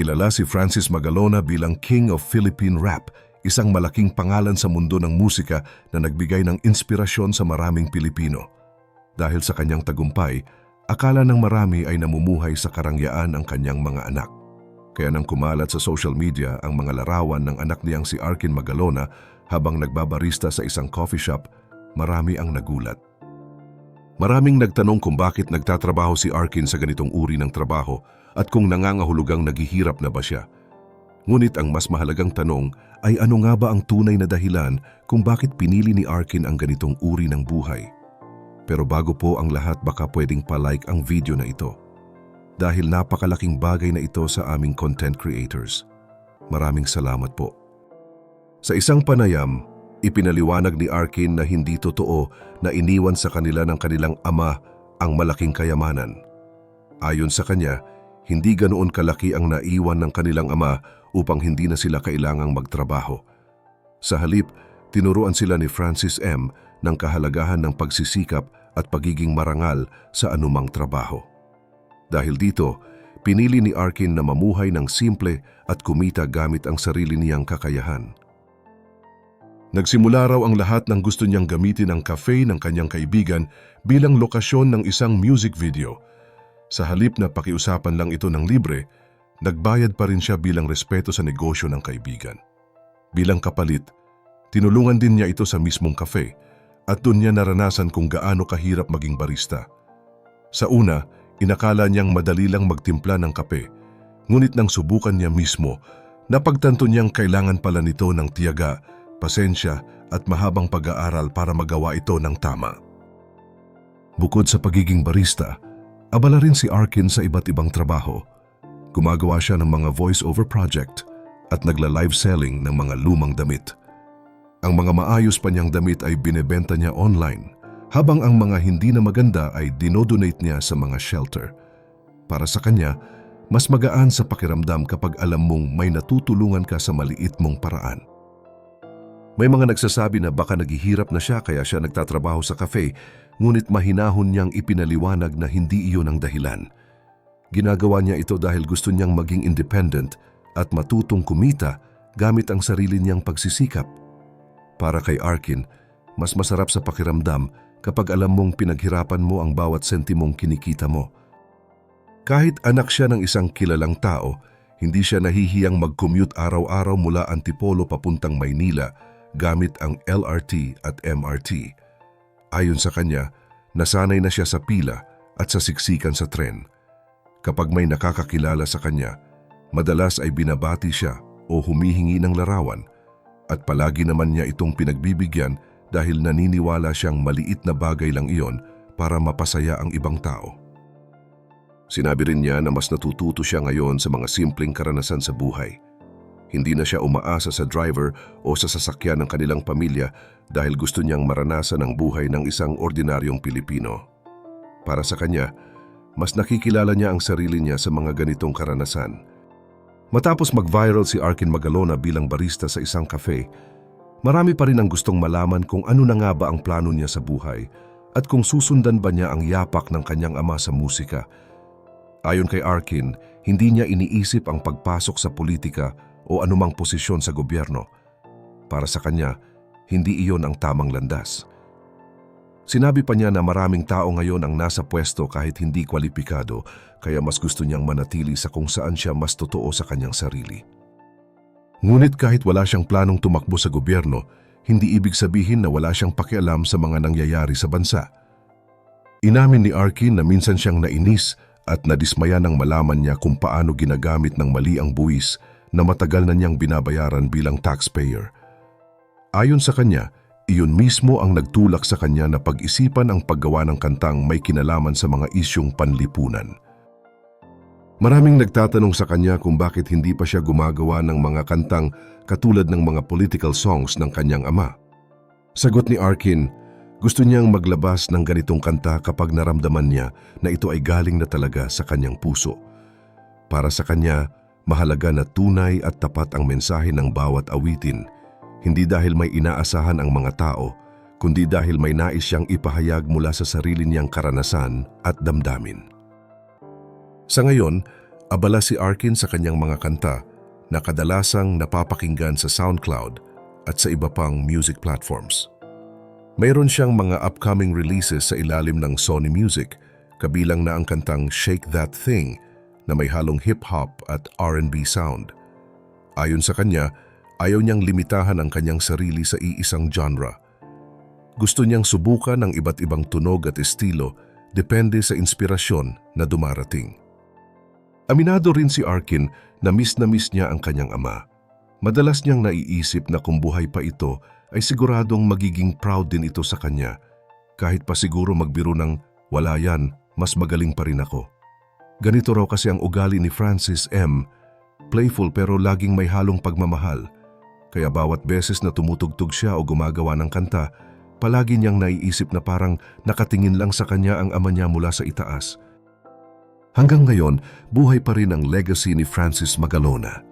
Kilala si Francis Magalona bilang King of Philippine Rap, isang malaking pangalan sa mundo ng musika na nagbigay ng inspirasyon sa maraming Pilipino. Dahil sa kanyang tagumpay, akala ng marami ay namumuhay sa karangyaan ang kanyang mga anak. Kaya nang kumalat sa social media ang mga larawan ng anak niyang si Arkin Magalona habang nagbabarista sa isang coffee shop, marami ang nagulat. Maraming nagtanong kung bakit nagtatrabaho si Arkin sa ganitong uri ng trabaho at kung nangangahulugang naghihirap na ba siya. Ngunit ang mas mahalagang tanong ay ano nga ba ang tunay na dahilan kung bakit pinili ni Arkin ang ganitong uri ng buhay. Pero bago po ang lahat baka pwedeng palike ang video na ito. Dahil napakalaking bagay na ito sa aming content creators. Maraming salamat po. Sa isang panayam, ipinaliwanag ni Arkin na hindi totoo na iniwan sa kanila ng kanilang ama ang malaking kayamanan. Ayon sa kanya, hindi ganoon kalaki ang naiwan ng kanilang ama upang hindi na sila kailangang magtrabaho. Sa halip, tinuruan sila ni Francis M. ng kahalagahan ng pagsisikap at pagiging marangal sa anumang trabaho. Dahil dito, pinili ni Arkin na mamuhay ng simple at kumita gamit ang sarili niyang kakayahan. Nagsimula raw ang lahat ng gusto niyang gamitin ang cafe ng kanyang kaibigan bilang lokasyon ng isang music video. Sa halip na pakiusapan lang ito ng libre, nagbayad pa rin siya bilang respeto sa negosyo ng kaibigan. Bilang kapalit, tinulungan din niya ito sa mismong cafe at doon niya naranasan kung gaano kahirap maging barista. Sa una, inakala niyang madali lang magtimpla ng kape, ngunit nang subukan niya mismo, napagtanto niyang kailangan pala nito ng tiyaga pasensya at mahabang pag-aaral para magawa ito ng tama. Bukod sa pagiging barista, abala rin si Arkin sa iba't ibang trabaho. Gumagawa siya ng mga voice-over project at nagla-live selling ng mga lumang damit. Ang mga maayos pa niyang damit ay binebenta niya online, habang ang mga hindi na maganda ay dinodonate niya sa mga shelter. Para sa kanya, mas magaan sa pakiramdam kapag alam mong may natutulungan ka sa maliit mong paraan. May mga nagsasabi na baka naghihirap na siya kaya siya nagtatrabaho sa cafe, ngunit mahinahon niyang ipinaliwanag na hindi iyon ang dahilan. Ginagawa niya ito dahil gusto niyang maging independent at matutong kumita gamit ang sarili niyang pagsisikap. Para kay Arkin, mas masarap sa pakiramdam kapag alam mong pinaghirapan mo ang bawat sentimong kinikita mo. Kahit anak siya ng isang kilalang tao, hindi siya nahihiyang mag-commute araw-araw mula Antipolo papuntang Maynila gamit ang LRT at MRT. Ayon sa kanya, nasanay na siya sa pila at sa siksikan sa tren. Kapag may nakakakilala sa kanya, madalas ay binabati siya o humihingi ng larawan at palagi naman niya itong pinagbibigyan dahil naniniwala siyang maliit na bagay lang iyon para mapasaya ang ibang tao. Sinabi rin niya na mas natututo siya ngayon sa mga simpleng karanasan sa buhay – hindi na siya umaasa sa driver o sa sasakyan ng kanilang pamilya dahil gusto niyang maranasan ang buhay ng isang ordinaryong Pilipino. Para sa kanya, mas nakikilala niya ang sarili niya sa mga ganitong karanasan. Matapos mag-viral si Arkin Magalona bilang barista sa isang cafe, marami pa rin ang gustong malaman kung ano na nga ba ang plano niya sa buhay at kung susundan ba niya ang yapak ng kanyang ama sa musika. Ayon kay Arkin, hindi niya iniisip ang pagpasok sa politika o anumang posisyon sa gobyerno. Para sa kanya, hindi iyon ang tamang landas. Sinabi pa niya na maraming tao ngayon ang nasa pwesto kahit hindi kwalipikado kaya mas gusto niyang manatili sa kung saan siya mas totoo sa kanyang sarili. Ngunit kahit wala siyang planong tumakbo sa gobyerno, hindi ibig sabihin na wala siyang pakialam sa mga nangyayari sa bansa. Inamin ni Arkin na minsan siyang nainis at nadismaya nang malaman niya kung paano ginagamit ng mali ang buwis na matagal na niyang binabayaran bilang taxpayer. Ayon sa kanya, iyon mismo ang nagtulak sa kanya na pag-isipan ang paggawa ng kantang may kinalaman sa mga isyong panlipunan. Maraming nagtatanong sa kanya kung bakit hindi pa siya gumagawa ng mga kantang katulad ng mga political songs ng kanyang ama. Sagot ni Arkin, gusto niyang maglabas ng ganitong kanta kapag naramdaman niya na ito ay galing na talaga sa kanyang puso. Para sa kanya, Mahalaga na tunay at tapat ang mensahe ng bawat awitin, hindi dahil may inaasahan ang mga tao, kundi dahil may nais siyang ipahayag mula sa sarili niyang karanasan at damdamin. Sa ngayon, Abala si Arkin sa kanyang mga kanta na kadalasang napapakinggan sa SoundCloud at sa iba pang music platforms. Mayroon siyang mga upcoming releases sa ilalim ng Sony Music, kabilang na ang kantang Shake That Thing na may halong hip-hop at R&B sound. Ayon sa kanya, ayaw niyang limitahan ang kanyang sarili sa iisang genre. Gusto niyang subukan ang iba't ibang tunog at estilo depende sa inspirasyon na dumarating. Aminado rin si Arkin na miss na miss niya ang kanyang ama. Madalas niyang naiisip na kung buhay pa ito ay siguradong magiging proud din ito sa kanya. Kahit pa siguro magbiro ng wala yan, mas magaling pa rin ako. Ganito raw kasi ang ugali ni Francis M. Playful pero laging may halong pagmamahal. Kaya bawat beses na tumutugtog siya o gumagawa ng kanta, palagi niyang naiisip na parang nakatingin lang sa kanya ang ama niya mula sa itaas. Hanggang ngayon, buhay pa rin ang legacy ni Francis Magalona.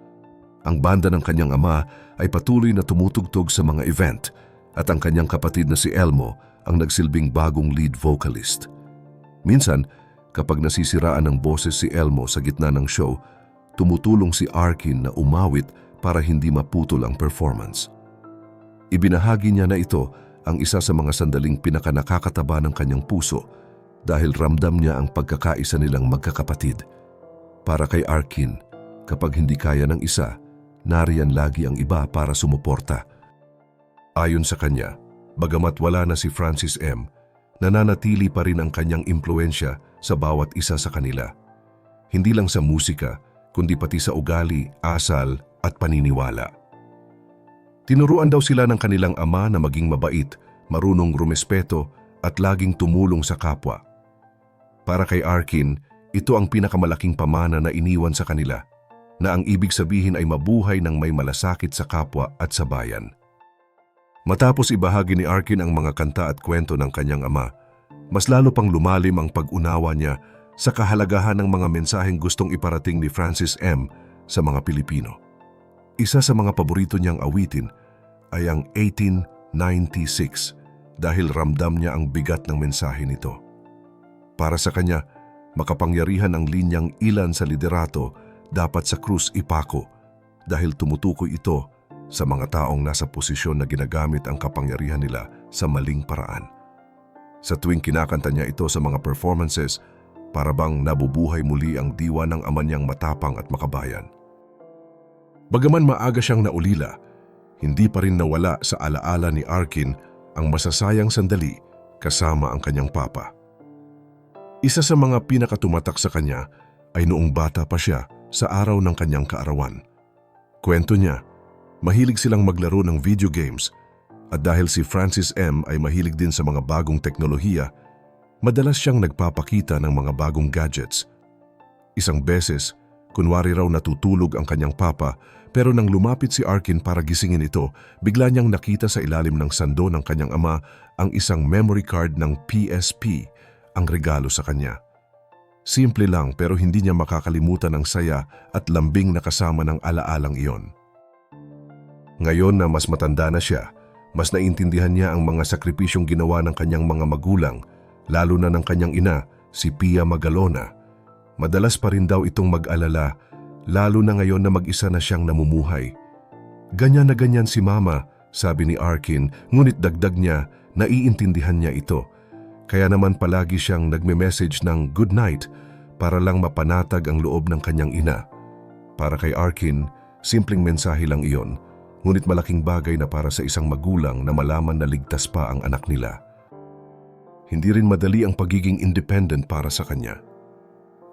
Ang banda ng kanyang ama ay patuloy na tumutugtog sa mga event at ang kanyang kapatid na si Elmo ang nagsilbing bagong lead vocalist. Minsan, kapag nasisiraan ng boses si Elmo sa gitna ng show, tumutulong si Arkin na umawit para hindi maputol ang performance. Ibinahagi niya na ito ang isa sa mga sandaling pinakanakakataba ng kanyang puso dahil ramdam niya ang pagkakaisa nilang magkakapatid. Para kay Arkin, kapag hindi kaya ng isa, nariyan lagi ang iba para sumuporta. Ayon sa kanya, bagamat wala na si Francis M., nananatili pa rin ang kanyang impluensya sa bawat isa sa kanila. Hindi lang sa musika, kundi pati sa ugali, asal at paniniwala. Tinuruan daw sila ng kanilang ama na maging mabait, marunong rumespeto at laging tumulong sa kapwa. Para kay Arkin, ito ang pinakamalaking pamana na iniwan sa kanila, na ang ibig sabihin ay mabuhay ng may malasakit sa kapwa at sa bayan. Matapos ibahagi ni Arkin ang mga kanta at kwento ng kanyang ama, mas lalo pang lumalim ang pag-unawa niya sa kahalagahan ng mga mensaheng gustong iparating ni Francis M. sa mga Pilipino. Isa sa mga paborito niyang awitin ay ang 1896 dahil ramdam niya ang bigat ng mensahe nito. Para sa kanya, makapangyarihan ang linyang ilan sa liderato dapat sa krus ipako dahil tumutukoy ito sa mga taong nasa posisyon na ginagamit ang kapangyarihan nila sa maling paraan. Sa tuwing kinakanta niya ito sa mga performances, para bang nabubuhay muli ang diwa ng ama niyang matapang at makabayan. Bagaman maaga siyang naulila, hindi pa rin nawala sa alaala ni Arkin ang masasayang sandali kasama ang kanyang papa. Isa sa mga pinakatumatak sa kanya ay noong bata pa siya sa araw ng kanyang kaarawan. Kwento niya, mahilig silang maglaro ng video games at dahil si Francis M. ay mahilig din sa mga bagong teknolohiya, madalas siyang nagpapakita ng mga bagong gadgets. Isang beses, kunwari raw natutulog ang kanyang papa pero nang lumapit si Arkin para gisingin ito, bigla niyang nakita sa ilalim ng sando ng kanyang ama ang isang memory card ng PSP ang regalo sa kanya. Simple lang pero hindi niya makakalimutan ang saya at lambing na kasama ng alaalang iyon. Ngayon na mas matanda na siya, mas naintindihan niya ang mga sakripisyong ginawa ng kanyang mga magulang, lalo na ng kanyang ina, si Pia Magalona. Madalas pa rin daw itong mag-alala, lalo na ngayon na mag-isa na siyang namumuhay. Ganyan na ganyan si Mama, sabi ni Arkin, ngunit dagdag niya, naiintindihan niya ito kaya naman palagi siyang nagme-message ng good night para lang mapanatag ang loob ng kanyang ina. Para kay Arkin, simpleng mensahe lang iyon, ngunit malaking bagay na para sa isang magulang na malaman na ligtas pa ang anak nila. Hindi rin madali ang pagiging independent para sa kanya.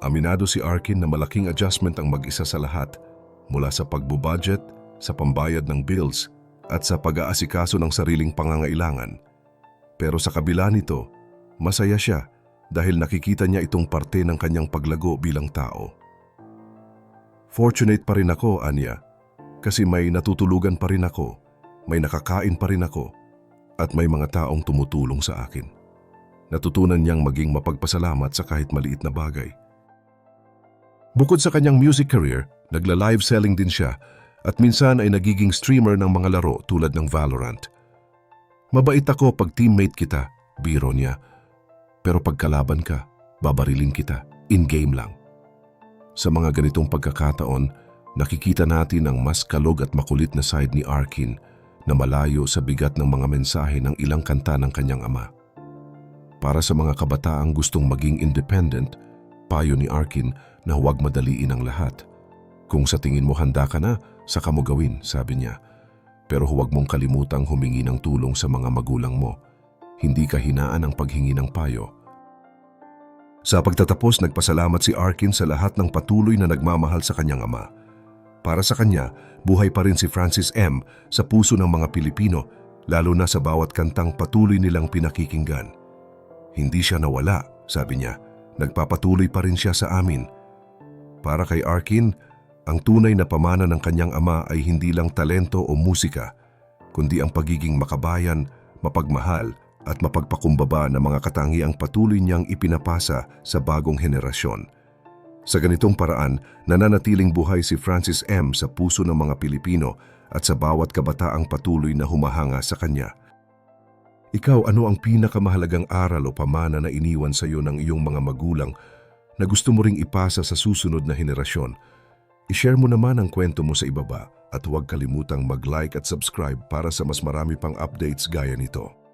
Aminado si Arkin na malaking adjustment ang mag-isa sa lahat, mula sa pagbubudget, sa pambayad ng bills, at sa pag-aasikaso ng sariling pangangailangan. Pero sa kabila nito, Masaya siya dahil nakikita niya itong parte ng kanyang paglago bilang tao. Fortunate pa rin ako, Anya, kasi may natutulugan pa rin ako, may nakakain pa rin ako, at may mga taong tumutulong sa akin. Natutunan niyang maging mapagpasalamat sa kahit maliit na bagay. Bukod sa kanyang music career, nagla-live selling din siya at minsan ay nagiging streamer ng mga laro tulad ng Valorant. Mabait ako pag teammate kita, biro niya, pero pagkalaban ka, babarilin kita, in-game lang. Sa mga ganitong pagkakataon, nakikita natin ang mas kalog at makulit na side ni Arkin na malayo sa bigat ng mga mensahe ng ilang kanta ng kanyang ama. Para sa mga kabataang gustong maging independent, payo ni Arkin na huwag madaliin ang lahat. Kung sa tingin mo handa ka na, saka mo gawin, sabi niya. Pero huwag mong kalimutang humingi ng tulong sa mga magulang mo. Hindi ka hinaan ang paghingi ng payo. Sa pagtatapos, nagpasalamat si Arkin sa lahat ng patuloy na nagmamahal sa kanyang ama. Para sa kanya, buhay pa rin si Francis M. sa puso ng mga Pilipino, lalo na sa bawat kantang patuloy nilang pinakikinggan. Hindi siya nawala, sabi niya. Nagpapatuloy pa rin siya sa amin. Para kay Arkin, ang tunay na pamana ng kanyang ama ay hindi lang talento o musika, kundi ang pagiging makabayan, mapagmahal at mapagpakumbaba na mga katangiang patuloy niyang ipinapasa sa bagong henerasyon. Sa ganitong paraan, nananatiling buhay si Francis M. sa puso ng mga Pilipino at sa bawat kabataang patuloy na humahanga sa kanya. Ikaw, ano ang pinakamahalagang aral o pamana na iniwan sa iyo ng iyong mga magulang na gusto mo ring ipasa sa susunod na henerasyon? I-share mo naman ang kwento mo sa ibaba at huwag kalimutang mag-like at subscribe para sa mas marami pang updates gaya nito.